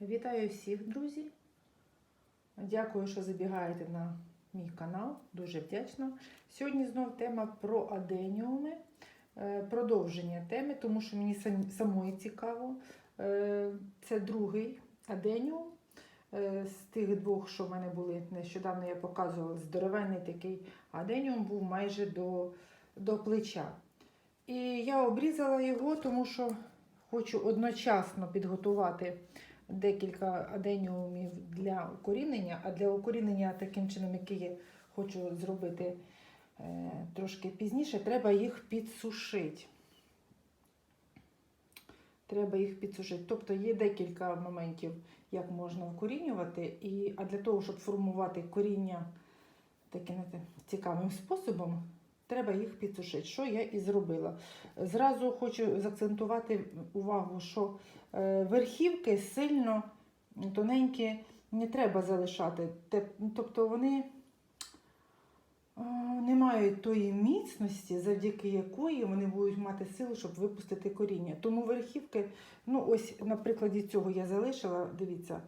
Вітаю всіх, друзі! Дякую, що забігаєте на мій канал. Дуже вдячна. Сьогодні знов тема про аденіуми. Е, Продовження теми, тому що мені самої цікаво. Е, Це другий аденіум. Е, З тих двох, що в мене були нещодавно, я показувала здоровенний такий аденіум, був майже до, до плеча. І я обрізала його, тому що хочу одночасно підготувати декілька аденіумів для укорінення, а для укорінення таким чином, який я хочу зробити е, трошки пізніше, треба їх підсушити. Треба їх підсушити. Тобто є декілька моментів, як можна вкорінювати, і, а для того, щоб формувати коріння таким цікавим способом, треба їх підсушити, що я і зробила. Зразу хочу заакцентувати увагу, що е, верхівки сильно тоненькі не треба залишати. Тобто вони е, не мають тої міцності, завдяки якої вони будуть мати силу, щоб випустити коріння. Тому верхівки, ну ось на прикладі цього я залишила, дивіться,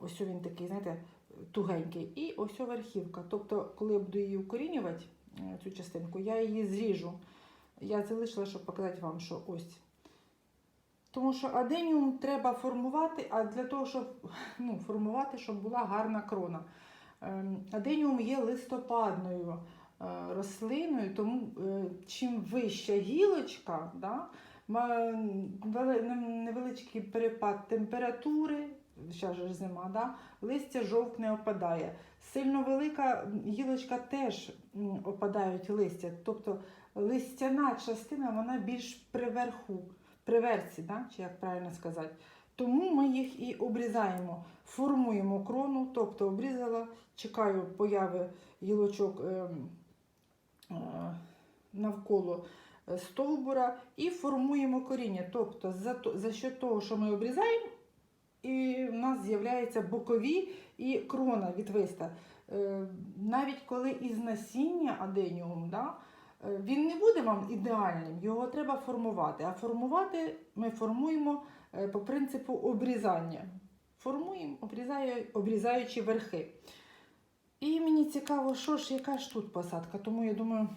ось він такий, знаєте, тугенький. І ось верхівка. Тобто, коли я буду її укорінювати, цю частинку, я її зріжу. Я залишила, щоб показати вам, що ось. Тому що аденіум треба формувати, а для того, щоб ну, формувати, щоб була гарна крона. Ем, Аденіум є листопадною е, рослиною, тому е, чим вища гілочка, да, невеличкий перепад температури, зараз же зима, да, листя жовтне опадає. Сильно велика гілочка теж опадають листя. Тобто листяна частина вона більш приверху, приверці, да? чи як правильно сказати. Тому ми їх і обрізаємо, формуємо крону, тобто обрізала, чекаю появи гілочок е, е, навколо е, стовбура і формуємо коріння. Тобто за що того, що ми обрізаємо, і в нас з'являються бокові і крона відвиста. Е, навіть коли із насіння аденіум, да, е, він не буде вам ідеальним, його треба формувати. А формувати ми формуємо е, по принципу обрізання. Формуємо, обрізаю, обрізаючи верхи. І мені цікаво, що ж, яка ж тут посадка. Тому я думаю,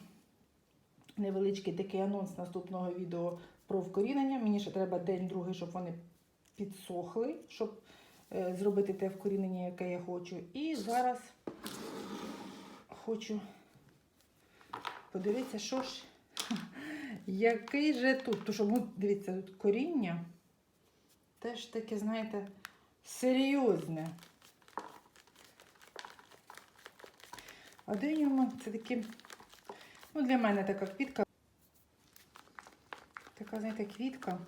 невеличкий такий анонс наступного відео про вкорінення. Мені ще треба день-другий, щоб вони підсохли, щоб е, зробити те вкорінення, яке я хочу. І зараз хочу подивитися, що ж, який же тут. Тому що, ну, дивіться, тут коріння теж таке, знаєте, серйозне. Аденіум це такі, ну, для мене така квітка. Така, знаєте, квітка,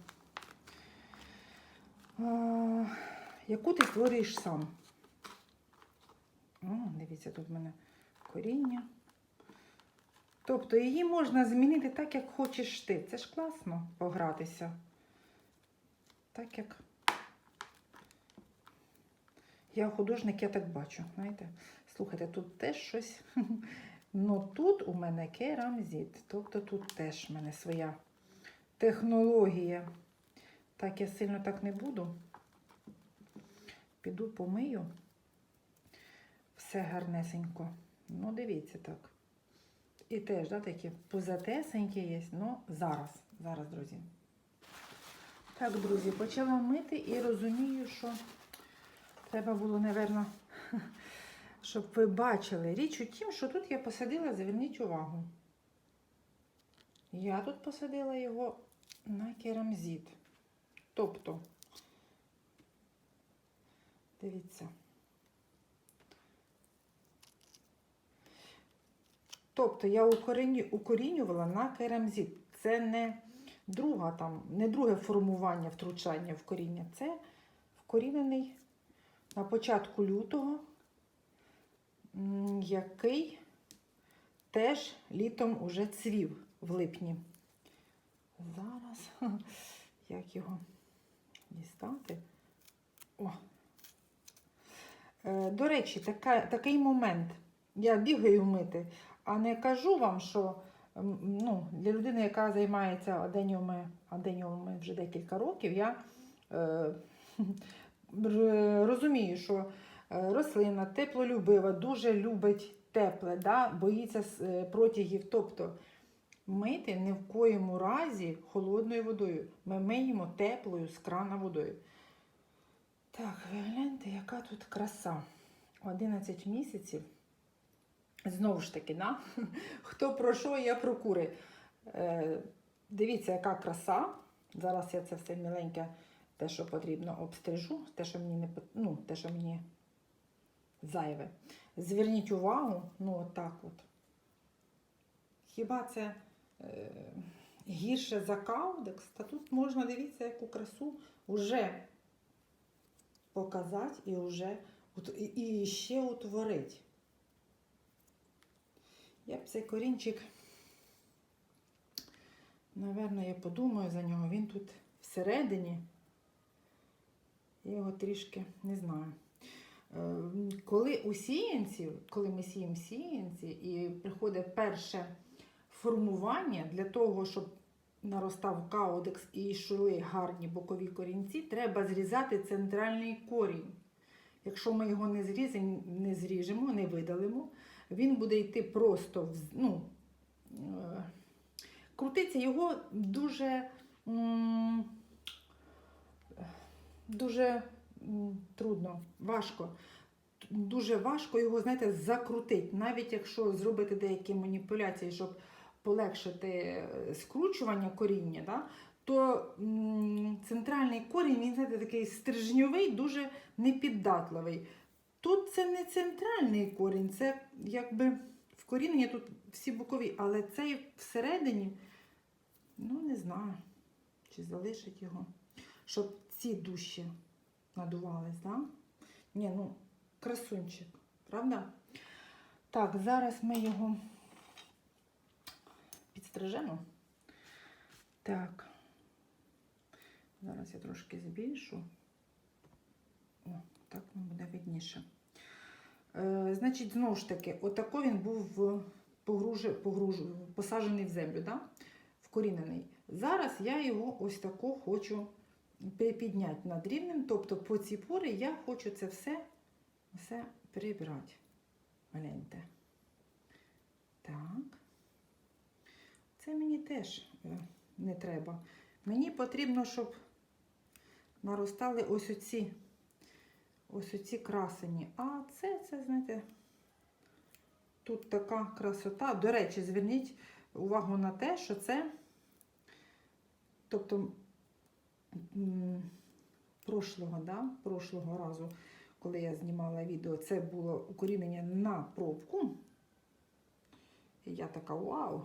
яку ти створюєш сам. О, дивіться, тут в мене коріння. Тобто її можна змінити так, як хочеш ти. Це ж класно погратися. Так як. Я художник, я так бачу. Знаєте? Слухайте, тут теж щось. Ну тут у мене керамзит. Тобто тут теж в мене своя технологія. Так, я сильно так не буду. Піду помию. Все гарнесенько. Ну, дивіться так. І теж, да, такі позатесенькі є. Ну, зараз, зараз, друзі. Так, друзі, почала мити і розумію, що треба було, напевно, щоб ви бачили. Річ у тім, що тут я посадила, зверніть увагу. Я тут посадила його на керамзит. Тобто, дивіться. Тобто я укорінювала на керамзит. Це не друга там, не друге формування втручання в коріння. Це вкорінений на початку лютого, який теж літом уже цвів в липні. Зараз як його дістати? О. Е, До речі, така, такий момент. Я бігаю мити, а не кажу вам, що ну, для людини, яка займається аденіумами, аденіумами вже декілька років, я е, розумію, що е, рослина теплолюбива, дуже любить тепле, да? боїться е, протягів. Тобто мити ні в коєму разі холодною водою. Ми миємо теплою з крана водою. Так, ви гляньте, яка тут краса. 11 місяців. Знову ж таки, да? хто про що, я про кури. Е, дивіться, яка краса. Зараз я це все міленьке, те, що потрібно, обстрижу, те, що мені не ну, те, що мені зайве. Зверніть увагу, ну отак от. Хіба це гірше за каудекс? Та тут можна дивіться, яку красу вже показати і вже і ще утворити. Я б цей корінчик, напевно, я подумаю за нього. Він тут всередині. Я його трішки не знаю. Е, Коли у сіянців, коли ми сіємо сіянці, і приходить перше формування для того, щоб наростав каудекс і йшли гарні бокові корінці, треба зрізати центральний корінь. Якщо ми його не зріземо, не зріжемо, не видалимо, він буде йти просто в, ну, е, крутиться його дуже, дуже трудно, важко. Дуже важко його, знаєте, закрутити. Навіть якщо зробити деякі маніпуляції, щоб полегшити е, скручування коріння, да, то центральний корінь, він знаєте, такий стрижньовий, дуже непіддатливий. Тут це не центральний корінь, це якби вкорінення тут всі бокові, але цей всередині, ну не знаю, чи залишить його, щоб ці душі надувались, да? Ні, ну, красунчик, правда? Так, зараз ми його підстрижемо. Так. Зараз я трошки збільшу. О, так вам буде видніше. Е, значить, знову ж таки, отако він був в погруж... Погруж... посаджений в землю, да? вкорінений. Зараз я його ось тако хочу підняти над рівнем. Тобто по ці пори я хочу це все, все прибрати. Гляньте. Так. Це мені теж е, не треба. Мені потрібно, щоб наростали ось оці, ось оці красені. А це, це, знаєте, тут така красота. До речі, зверніть увагу на те, що це, тобто, прошлого, да, прошлого разу, коли я знімала відео, це було укорінення на пробку. І я така вау!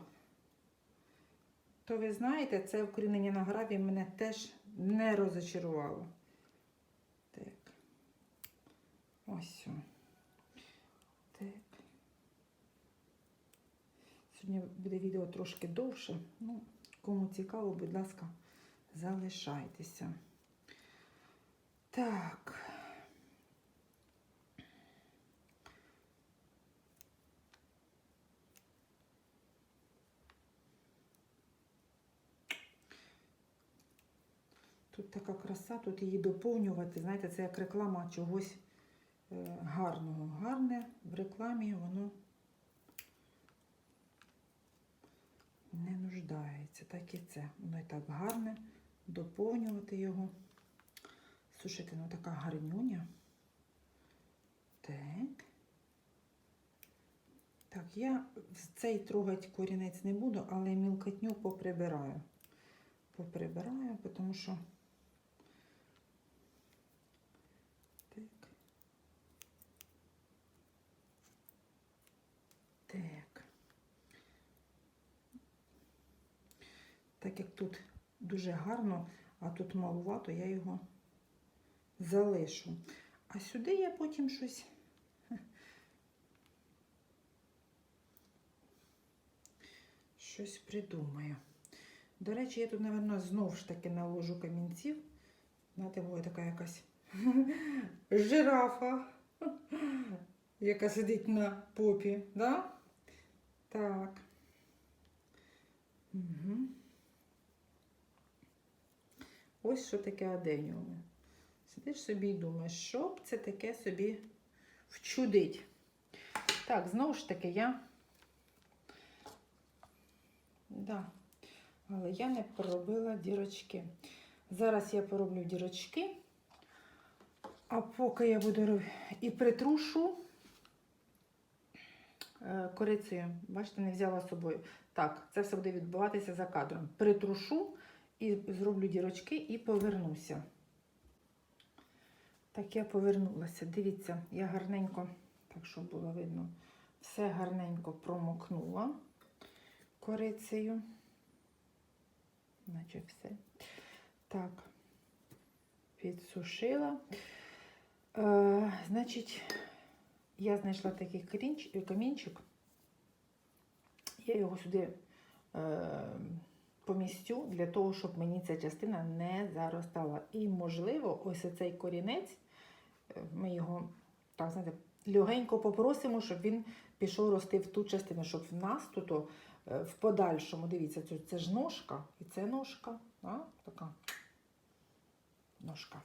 То ви знаєте, це укорінення на граві мене теж не розочарувало. Так. Ось. Так. Сьогодні буде відео трошки довше. Ну, кому цікаво, будь ласка, залишайтеся. Так. Тут така краса, тут її доповнювати. Знаєте, це як реклама чогось е, гарного. Гарне в рекламі воно не нуждається. Так і це. Воно і так гарне. Доповнювати його. Слушайте, ну така гарнюня. Так. Так, я цей трогать корінець не буду, але мілкотню поприбираю. Поприбираю, тому що. Так. Так як тут дуже гарно, а тут малувато, я його залишу. А сюди я потім щось. Щось придумаю. До речі, я тут, мабуть, знову ж таки наложу камінців. Знаєте, буде така якась жирафа, яка сидить на попі, да? Так. Угу. Ось що таке аденіуми. Сидиш собі і думаєш, що б це таке собі вчудить. Так, знову ж таки, я. Да. Але я не поробила дірочки. Зараз я пороблю дірочки, а поки я буду і притрушу корицею. Бачите, не взяла з собою. Так, це все буде відбуватися за кадром. Притрушу і зроблю дірочки і повернуся. Так, я повернулася. Дивіться, я гарненько, так щоб було видно, все гарненько промокнула корицею. Наче все. Так, підсушила. Е, значить, я знайшла такий корінч- камінчик. Я його сюди е, помістю для того, щоб мені ця частина не заростала. І, можливо, ось цей корінець, е, ми його так знаєте, легенько попросимо, щоб він пішов рости в ту частину, щоб в нас тут е, в подальшому, дивіться, це ж ножка, і це ножка, а? така ножка.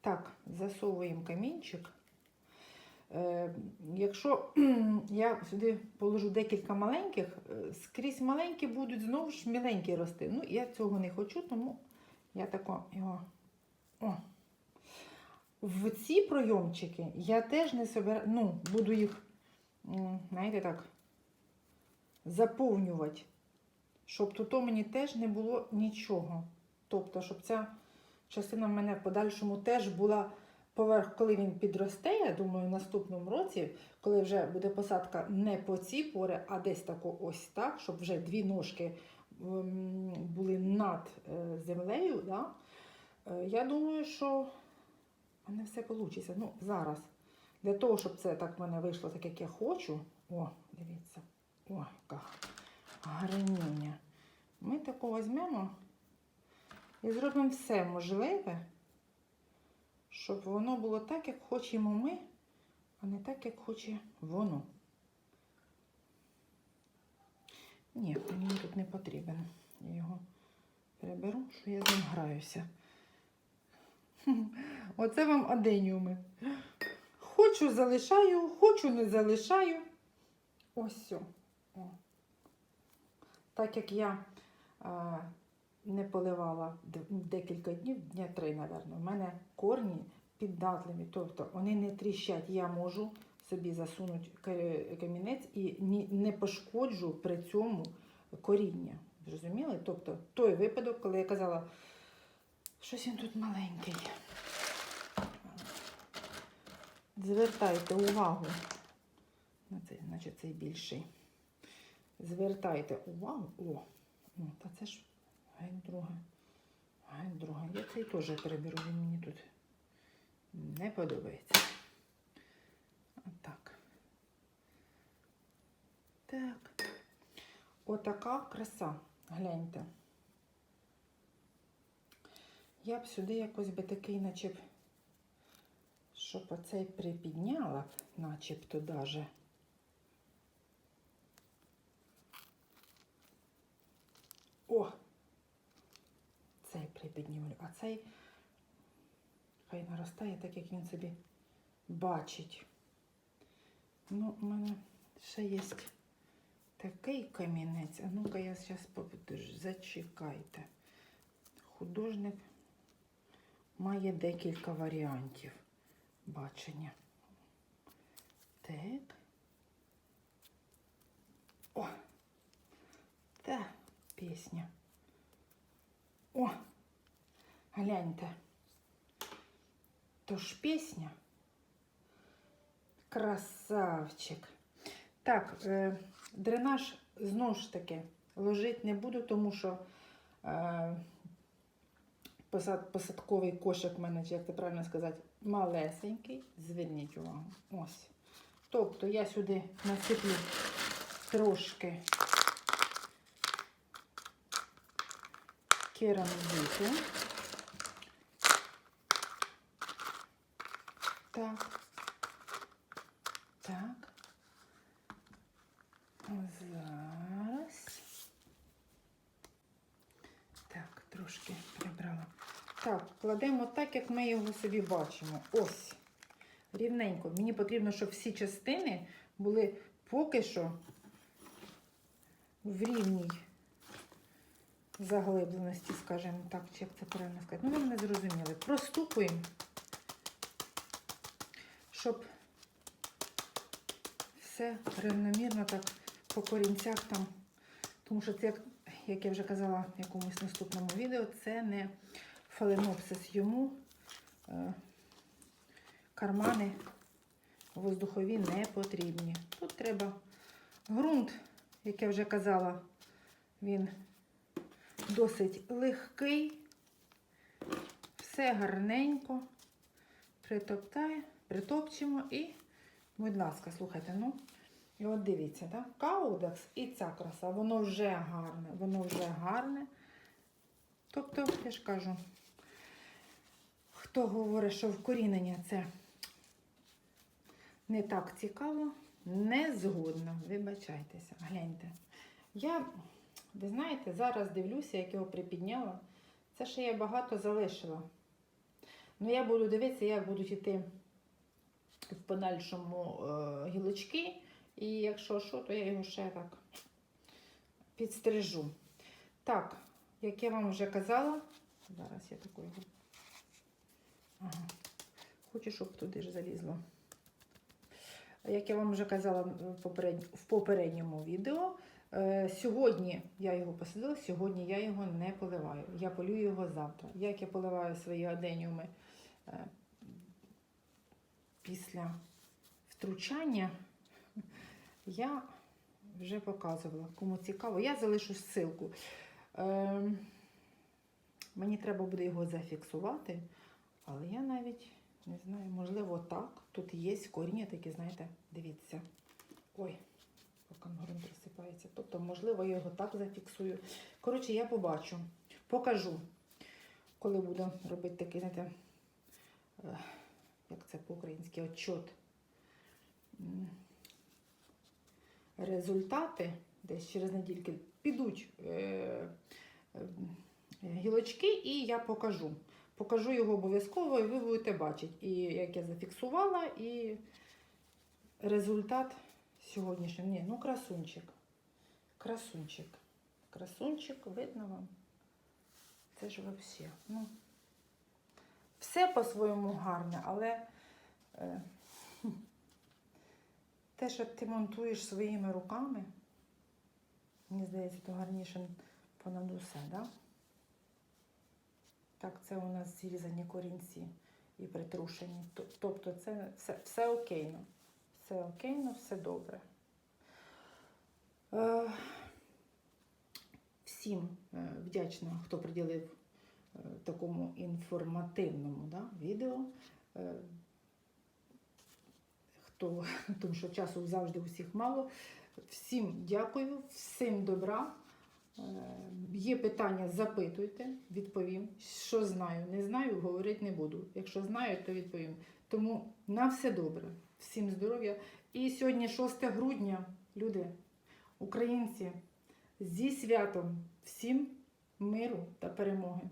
Так, засовуємо камінчик. Е, якщо я сюди положу декілька маленьких, е, скрізь маленькі будуть знову ж міленькі рости. Ну, я цього не хочу, тому я тако його. О. В ці пройомчики я теж не собираю, ну, буду їх, знаєте, так, заповнювати, щоб тут мені теж не було нічого. Тобто, щоб ця частина в мене в подальшому теж була поверх, коли він підросте, я думаю, в наступному році, коли вже буде посадка не по ці пори, а десь тако ось так, щоб вже дві ножки були над е, землею. Да? Е, Я думаю, що в мене все вийде. Ну, зараз. Для того, щоб це так в мене вийшло так, як я хочу. О, дивіться. О, яка гарнюня. Ми тако візьмемо і зробимо все можливе, щоб воно було так, як хочемо ми, а не так, як хоче воно. Ні, мені тут не потрібен. Я його переберу, що я з ним граюся. Оце вам аденіуми. Хочу залишаю, хочу не залишаю. Ось. О. Так як я не поливала декілька днів, дня три, напевно, в мене корні піддатливі, тобто вони не тріщать. Я можу собі засунути камінець і не пошкоджу при цьому коріння. Зрозуміли? Тобто той випадок, коли я казала, щось він тут маленький. Звертайте увагу на цей, значить цей більший. Звертайте увагу. О, ну, та це ж геть друге. Геть друге. Я цей теж переберу, він мені тут не подобається. Отак. Так. Отака краса. Гляньте. Я б сюди якось би такий, наче б, щоб оцей припідняла начебто даже. О! Цей припіднімлю, а цей хай наростає так, як він собі бачить. Ну, у мене ще є такий камінець. А ну-ка я зараз попитаю, зачекайте. Художник має декілька варіантів бачення. Так. О! Та пісня. О! Гляньте. То ж пісня. Красавчик. Так, е, дренаж знову ж таки ложити не буду, тому що е, посад, посадковий кошик в мене, як це правильно сказати, малесенький. Зверніть увагу. Ось. Тобто я сюди насиплю трошки керамзиту. Так. Так. Зараз. Так, трошки прибрала. Так, кладемо так, як ми його собі бачимо. Ось. Рівненько. Мені потрібно, щоб всі частини були поки що в рівній заглибленості, скажімо так, чи як це правильно сказати. Ну, ви мене зрозуміли. Простукуємо, щоб все рівномірно так по корінцях там. Тому що це, як, я вже казала в якомусь наступному відео, це не фаленопсис йому. Е, кармани воздухові не потрібні. Тут треба ґрунт, як я вже казала, він досить легкий, все гарненько притоптає, притопчемо і, будь ласка, слухайте, ну, і от дивіться, так? Каудекс і ця краса, воно вже гарне, воно вже гарне. Тобто, я ж кажу, хто говорить, що вкорінення це не так цікаво, не згодна. Вибачайтеся, гляньте. Я, ви знаєте, зараз дивлюся, як його припідняла. Це ще я багато залишила. Ну, я буду дивитися, як будуть йти в подальшому е, гілочки. І якщо що, то я його ще так підстрижу. Так, як я вам вже казала, зараз я таку. Ага. Хочу, щоб туди ж залізло. Як я вам вже казала в попередньому, відео, е, сьогодні я його посадила, сьогодні я його не поливаю. Я полюю його завтра. Як я поливаю свої аденіуми е, після втручання, я вже показувала. Кому цікаво, я залишу ссылку. Е, мені треба буде його зафіксувати, але я навіть не знаю, можливо, так. Тут є коріння такі, знаєте, дивіться. Ой, поки ґрунт розсипається. Тобто, можливо, я його так зафіксую. Коротше, я побачу, покажу, коли буду робити такий, знаєте, е, як це по-українськи, отчот. Результати десь через недільки підуть е, е, гілочки, і я покажу. Покажу його обов'язково, і ви будете бачити, і як я зафіксувала, і результат сьогоднішній. Ні, ну красунчик. Красунчик. Красунчик, видно вам? Це ж взагалі. Ну, все по-своєму гарне, але е, те, що ти монтуєш своїми руками, мені здається, то гарніше понад усе? Да? Так, це у нас зрізані корінці і притрушені. Тобто це все, все окейно. Все окейно, все добре. Е, всім е, вдячна, хто приділив такому інформативному да, відео. Е, хто, тому що часу завжди усіх мало. Всім дякую, всім добра. Е, Є питання, запитуйте, відповім. Що знаю, не знаю, говорити не буду. Якщо знаю, то відповім. Тому на все добре, всім здоров'я. І сьогодні 6 грудня, люди, українці, зі святом, всім миру та перемоги.